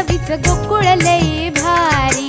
चवीच गोकुळ लई भारी.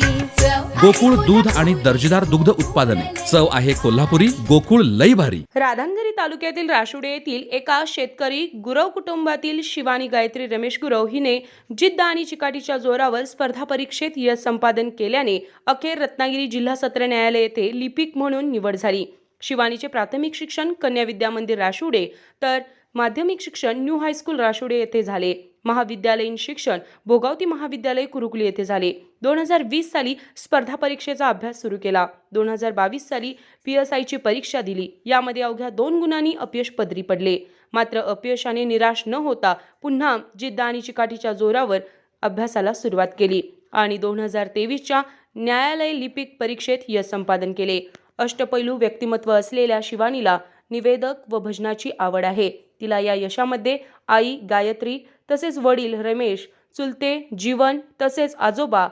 गोकुळ दूध आणि दर्जेदार दुग्ध उत्पादने. चव आहे कोल्हापुरी गोकुळ लई भारी. राधानगरी तालुक्यातील राशुडे येथील एका शेतकरी गुरव कुटुंबातील शिवानी गायत्री रमेश गुरव हिने जिद्द आणि चिकाटीच्या जोरावर स्पर्धा परीक्षेत यश संपादन केल्याने अखेर रत्नागिरी जिल्हा सत्र न्यायालय येथे लिपिक म्हणून निवड झाली. शिवानीचे प्राथमिक शिक्षण कन्या विद्या मंदिर राशुडे तर माध्यमिक शिक्षण न्यू हायस्कूल राशुडे येथे झाले. महाविद्यालयीन शिक्षण भोगावती महाविद्यालय कुरुकुली येथे झाले. दोन हजार वीस साली स्पर्धा परीक्षेचा अभ्यास सुरू केला. दोन हजार बावीस साली पी एस आयची परीक्षा दिली. यामध्ये अवघ्या दोन गुणांनी अपयश पदरी पडले. मात्र अपयशाने निराश न होता पुन्हा जिद्द आणि चिकाटीच्या जोरावर अभ्यासाला सुरुवात केली आणि दोन हजार तेवीसच्या न्यायालय लिपिक परीक्षेत यश संपादन केले. अष्टपैलू व्यक्तिमत्व असलेल्या शिवानीला निवेदक व भजनाची आवड आहे. तिला या यशामध्ये आई गायत्री तसेच वडील रमेश चुलते जीवन तसेच आजोबा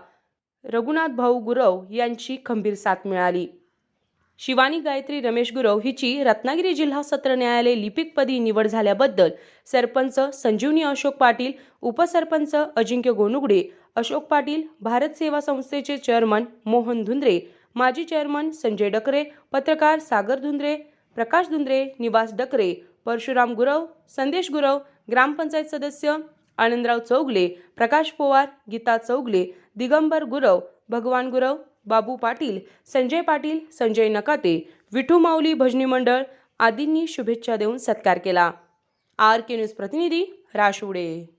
रघुनाथ भाऊ गुरव यांची खंबीर साथ मिळाली. शिवानी गायत्री रमेश गुरव हिची रत्नागिरी जिल्हा सत्र न्यायालय लिपिकपदी निवड झाल्याबद्दल सरपंच संजीवनी अशोक पाटील उपसरपंच अजिंक्य गोनुगडे अशोक पाटील भारत सेवा संस्थेचे चेअरमन मोहन धुंद्रे माजी चेअरमन संजय डकरे पत्रकार सागर धुंद्रे प्रकाश धुंद्रे निवास डकरे परशुराम गुरव संदेश गुरव ग्रामपंचायत सदस्य आनंदराव चौगले प्रकाश पोवार गीता चौगले दिगंबर गुरव भगवान गुरव बाबू पाटील संजय पाटील संजय नकाते विठू माऊली भजनी मंडळ आदींनी शुभेच्छा देऊन सत्कार केला. आर के न्यूज प्रतिनिधी राशुडे.